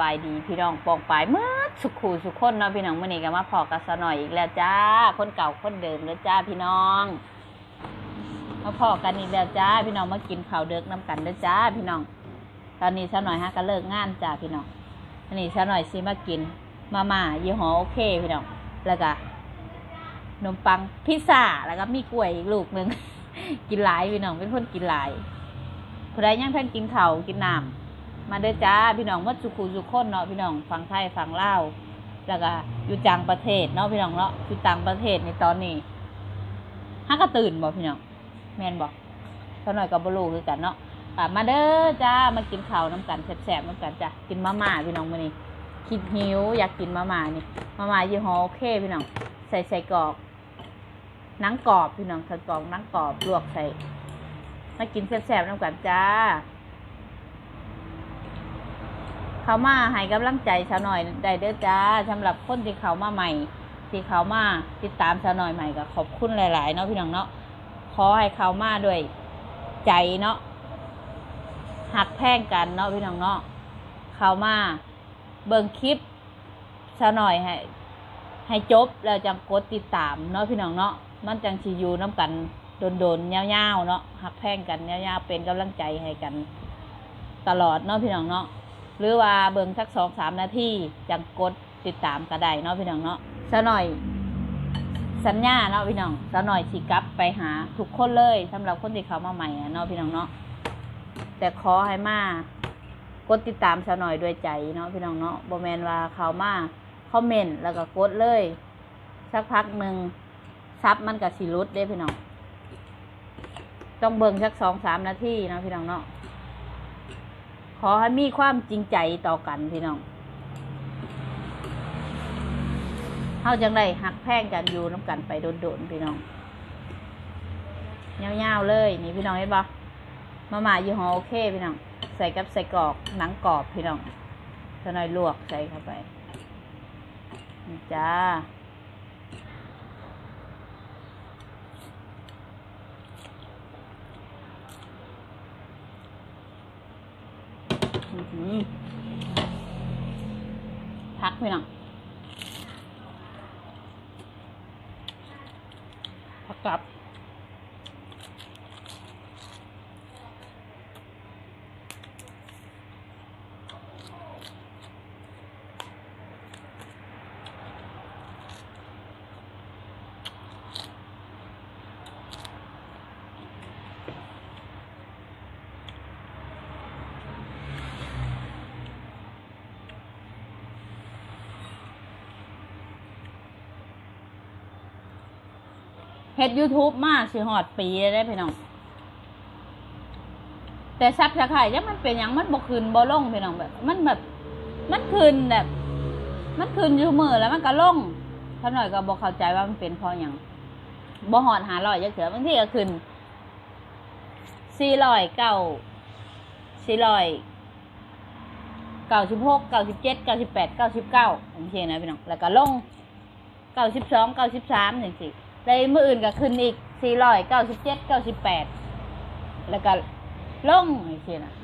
บายดีพี่น้องปองปายเมื่อสุขูสุขคนเนาะพี่น้องมื่อนี้ก็มาพอกันซะหน่อยอีกแล้วจ้า คนเก่าคนเดิมแล้วจ้าพี่น้องมาพอกันอีกแล้วจ้าพี่น้องมากินข้าวเด็กน้ำกันเด้อจ้าพี่น้อง ตอนนี้ซะหน่อยฮะก็เลิกงานจ้าพี่น้องตอนนี้ซะหน่อยสิมากินมาม่ายี่ห้อโอเคพี่น้องแล้วก็ขนมปังพิซซ่าแล้วก็มีกล้วยอีกลูกหนึ่งกินหลายพี่น้องเป็นคนกินหลายผู้ใดยังเพิ่นกินข้าวกินน้ำ มาเด้อจ้าพี่น้องหมดสุขุสุขคนเนาะพี่น้องฟังไทยฟังลาวแล้วก็อยู่ต่างประเทศเนาะพี่น้องเนาะอยู่ต่างประเทศในตอนนี้ฮักก็ตื่นบ่พี่น้องแมนบ่เท่าหน่อยกับบลูคือกันเนาะอะมาเด้อจ้ามากินข้าวน้ำกันแซ่บๆน้ำกันจ้ะกินมาม่าพี่น้องมื้อนี้คิดหิว อยากกินมาม่านี่มาม่ายี่ห้อโอเคพี่น้องใส่ใส่กรอกหนังกรอบพี่น้องใส่กรอกนังกรอบลวกใส่มากินแซ่บๆน้ำกันจ้า เขามาให้กำลังใจชาวหน่อยได้เด้อจ้าสำหรับคนที่เขามาใหม่ ที่เขามาติดตามชาวหน่อยใหม่ก็ขอบคุณหลาย ๆ เนาะพี่น้องเนาะขอให้เขามาด้วยใจเนาะหักแพ่งกันเนาะพี่น้องเนาะเขามาเบิ่งคลิปชาวหน่อยให้ให้จบแล้วจังกดติดตามเนาะพี่น้องเนาะมันจังชีอยู่น้ำกันโดนๆยาวๆเนาะหักแพ่งกันยาวๆเป็นกำลังใจให้กัน ตลอดเนาะพี่น้องเนาะ หรือว่าเบิ่งสักสองสามนาทีจังกดติดตามก็ได้เนาะพี่น้องเนาะสะหน่อย สัญญาเนาะพี่น้องสะหน่อยสิกลับไปหาทุกคนเลยสำหรับคนที่เขามาใหม่เนาะพี่น้องเนาะแต่ขอให้มากดติดตามสะหน่อยด้วยใจเนาะพี่น้องเนาะบอแมนว่าเขามาคอมเมนต์แล้วก็กดเลย สักพักหนึ่งซับมันกับสิรุดเด้พี่น้อง ต้องเบิ่งสักสองสามนาทีเนาะพี่น้องเนาะ อให้มีความจริงใจต่อกันพี่น้องเฮาจังไดหักแพงกันอยู่น้ำกันไปโดนๆพี่น้องยาวๆเลย นี่พี่น้องเห็นปะมาหมายี่ห้อโอเคพี่น้อง ใส่กับใส่กรอกหนังกรอบพี่น้องจะหน่อยลวกใส่เข้าไปนี่จ้า พักไปหน่อยพักกลับ เฮ็ด YouTube มาสิหอดปีได้พี่น้อง แต่ซับสะไครยังมันเป็นหยังมันบ่คืนบ่ลงพี่น้องแบบ มันแบบ มันคืนแบบ มันคืนอยู่มือแล้วมันก็ลงเท่าหน่อยก็บ่เข้าใจว่ามันเป็นเพราะหยังบ่หอดหาร้อยจักเถื่อบางทีก็คืนสี่ร้อยเก้าสี่ร้อยเก้าสิบหกเก้าสิบเจ็ดเก้าสิบแปดเก้าสิบเก้าโอเคนะพี่น้องแล้วก็ลงเก้าสิบสองเก้าสิบสามอย่างสิ ได้มืออื่นก็ขึ้นอีกสี่ร้อยเก้าสิบเจ็ดเก้าสิบแปดแล้วก็ลงอีกทีนะ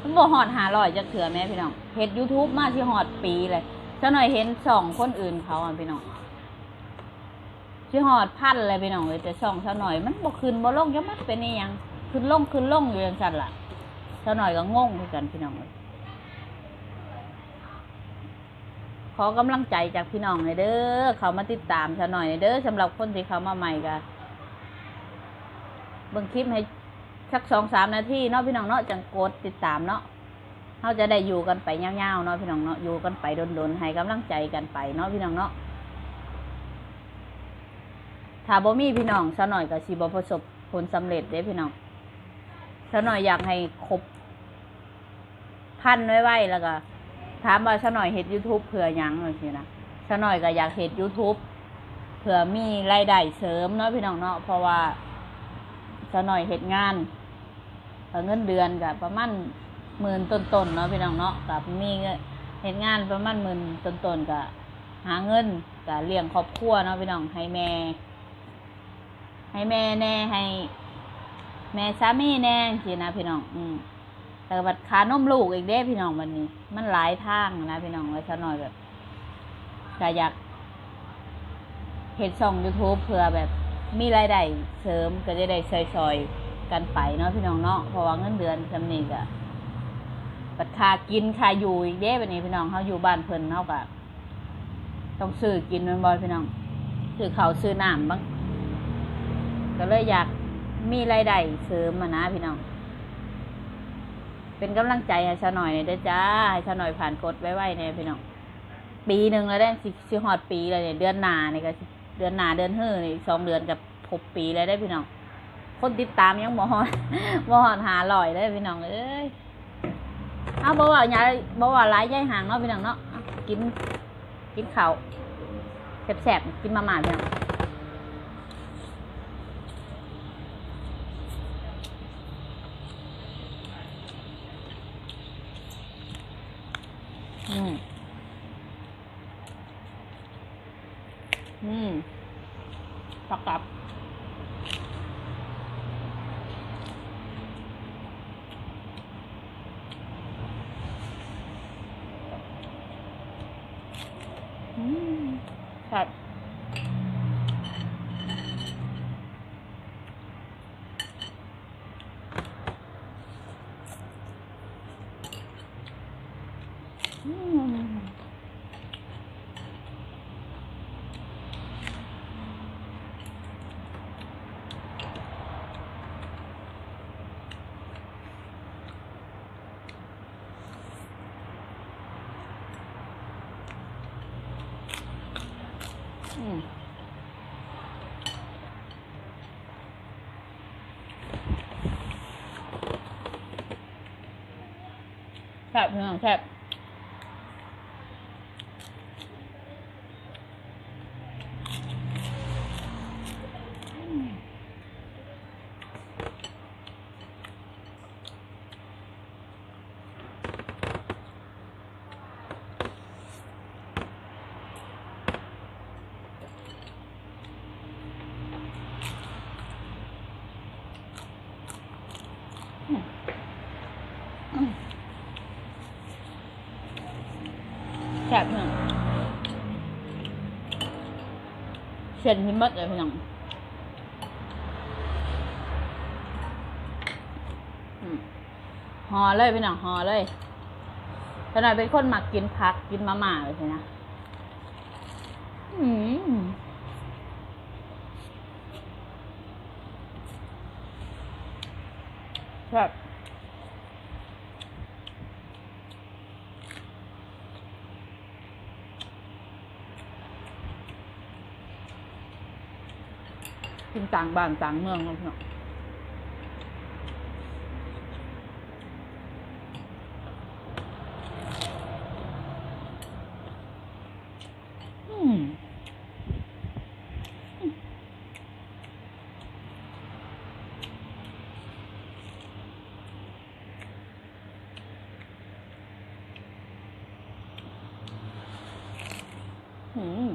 มันบ่หอดหาร้อยจะเถื่อแม่พี่น้องเฮ็ดยูทูบมาที่หอดปีเลยซะหน่อยเห็นสองคนอื่นเขาอะพี่น้องที่หอดพันเลยพี่น้องเลยแต่สองซะหน่อยมันบ่ขึ้นบ่ลงยังมันเป็นนี่ยังขึ้นลงขึ้นลงอยู่อย่างนั้นล่ะซะหน่อยก็งงเหมือนกันพี่น้องเลยข อกำลังใจจากพี่น้องเลยเด้อเขามาติดตามซะหน่อยเด้อสำหรับคนที่เขามาใหม่ก็เบิ่งคลิปให้สักสองสามนาทีเนาะพี่น้องเนาะจังกดติดตามเนาะเขาจะได้อยู่กันไปยาวๆเนาะพี่น้องเนาะอยู่กันไปโดนๆให้กำลังใจกันไปเนาะพี่น้องเนาะถ้าบ่มีพี่น้องซะหน่อยก็สิบ่ประสบผลสำเร็จเด้พี่น้องซะหน่อยอยากให้ครบพันไว้ๆแล้วก็ ถามว่าซะหน่อยเฮ็ด YouTube เผื่อยังเลยสินะซะหน่อยก็อยากเฮ็ด YouTube เผื่อมีรายได้เสริมเนาะพี่น้องเนาะเพราะว่าซะหน่อยเฮ็ดงานเงินเดือนก็ประมาณหมื่นต้นๆเนาะพี่น้องเนาะกับมีเงินเฮ็ดงานประมาณหมื่นต้นๆก็หาเงินก็เลี้ยงครอบครัวเนาะพี่น้องให้แม่ ให้แม่แน่ให้ แม่สามีแน่สินะพี่น้อง อืม แต่บัดคานมลูกอีกเด้พี่น้องวันนี้ มันหลายทางนะพี่น้องไว้ซะหน่อยแบบก็อยากเห็นช่อง YouTube เพื่อแบบมีรายได้เสริมก็จะได้ซอยๆกันไปเนาะพี่น้องเนาะเพราะว่าเงินเดือนจำนี้ก็ปัดคากินคาอยู่อีกเด้วันนี้พี่น้องเขาอยู่บ้านเพิ่นเขาก็ต้องซื้อกินแมันบ่พี่น้องซื้อข้าวซื้อน้ำบ้างก็เลยอยากมีรายได้เสริมมานะพี่น้อง เป็นกำลังใจให้ชาหน่อยหน่อยเด้อจ้าให้ชาหน่อยผ่านกดไว้ไว้เนี่ยพี่น้องปีหนึ่งแล้วได้สิสิฮอดปีเลยเนี่ยเดือนหนาเนี่ยก็เดือนหนาเดือนเฮ้อนี่สองเดือนกับหกปีแล้วได้พี่น้องคนติดตามยังบ่ฮอดบ่ฮอดหาลอยได้พี่น้องเอ้ยเอาบ่ว่าหยาบ่ว่าหลายย่ายห่างเนาะพี่น้องเนาะกินกินข้าวแซ่บๆกินมาม่าพี่น้องอืม อืม ปักกลับอืมครับอืม อืม แซ่บพี่น้องแซ่บ แซ่บพี่น้องเส้นพิมพ์เลยพี่น้องห่อเลยพี่น้องห่อเลยขนาดเป็นคนหมักกินผักกินมาม่าเลยสินะอืมครับ กินต่างบ้านต่างเมืองเนาะพี่น้องอืมอืม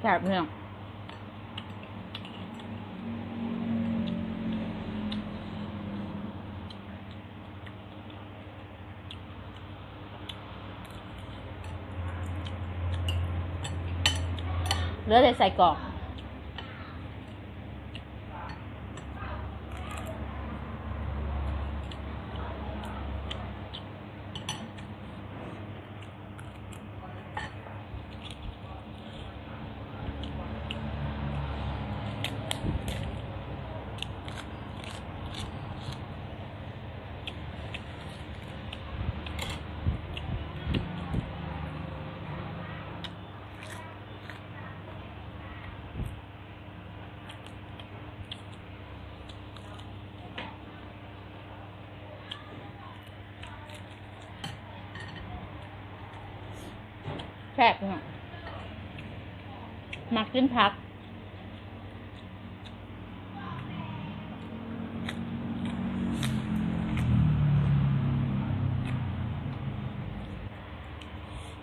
แซ่บพี่น้องเหลือแต่ใส่กรอก ซ่บเนี่ยมากินพัก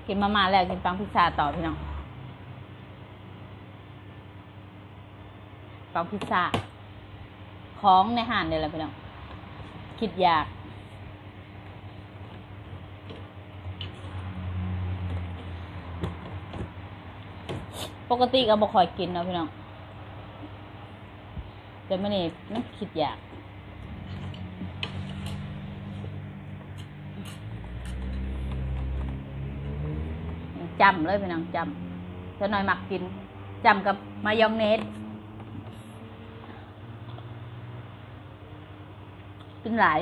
กินมามาแล้วกินปังพิซซาต่อพี่น้องปังพิซซาของในห้านเดี๋ยวละพี่น้องคิดอยาก ปกติก็บ่ค่อยกินเนาะพี่น้องแต่มื่อนี้มันคิดอยากจำเลยพี่น้องจำจะหน่อยหมักกินจำกับมายองเนสกินหลาย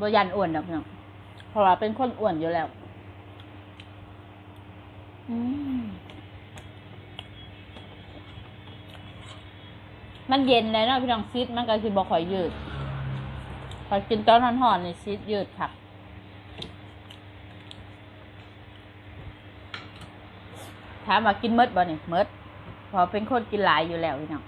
บยันอ้วนดอกพี่น้องเพราะว่าเป็นคนอ้วนอยู่แล้ว อืม มันเย็นเลยเนาะพี่น้องซีดมันก็คือบ่ค่อยยืดพอกินตอนร้อนๆนี่ซีดยืดผักถามว่ากินมดบ่เนี่ยมดพอเป็นคนกินหลายอยู่แล้วพี่น้อง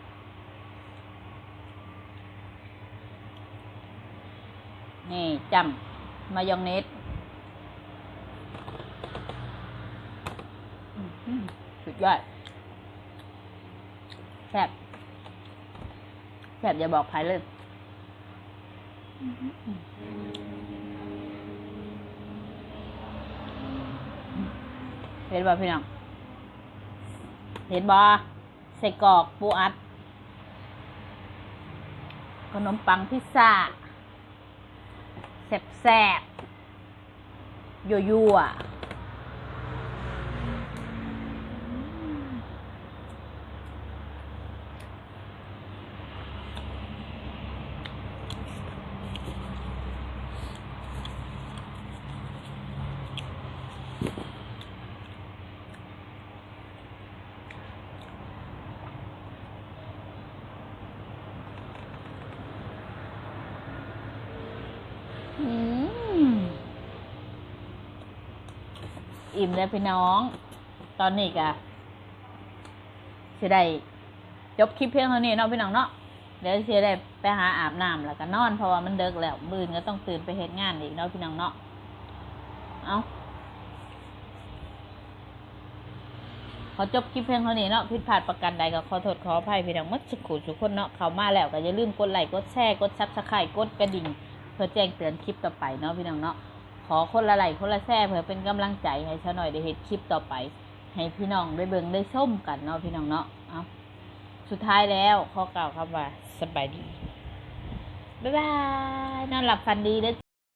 นี่จำมายองเนสสุดยอดแซ่บ แซบอย่าบอกใครเลยเห็นป่พี่น้อง เห็นบอใส่กรอกปูอัด ขนมปังพิซซ่าแซ่บแซ่บๆยั่วยั่ว อิ่มเลยพี่น้อง ตอนนี้กะสิได้จบคลิปเพียงเท่านี้เนาะพี่น้องเนาะเดี๋ยวสิได้ไปหาอาบน้ำแล้วก็นอนเพราะว่ามันเดึกแล้วบืนก็ต้องตื่นไปเฮ็ดงานอีกเนาะพี่น้องเนาะเอาขอจบคลิปเพียงเท่านี้เนาะผิดพลาดประกันใดก็ขอโทษขออภัยพี่น้องมัดสุขุทุกคนเนาะเข้ามาแล้วก็อย่าลืมกดไลค์กดแชร์กดซับสไครต์กดกระดิ่ง เพื่อแจ้งเตือนคลิปต่อไปเนาะพี่น้องเนาะขอคนละไหลคนละแซ่เพื่อเป็นกำลังใจให้ชาหน่อยได้เห็นคลิปต่อไป ให้พี่น้องได้เบิ่งได้ส้มกันเนาะพี่น้องเนาะเอาสุดท้ายแล้วขอกล่าวคำว่าสบายดีบ๊ายบายนอนหลับฝันดีเด้อ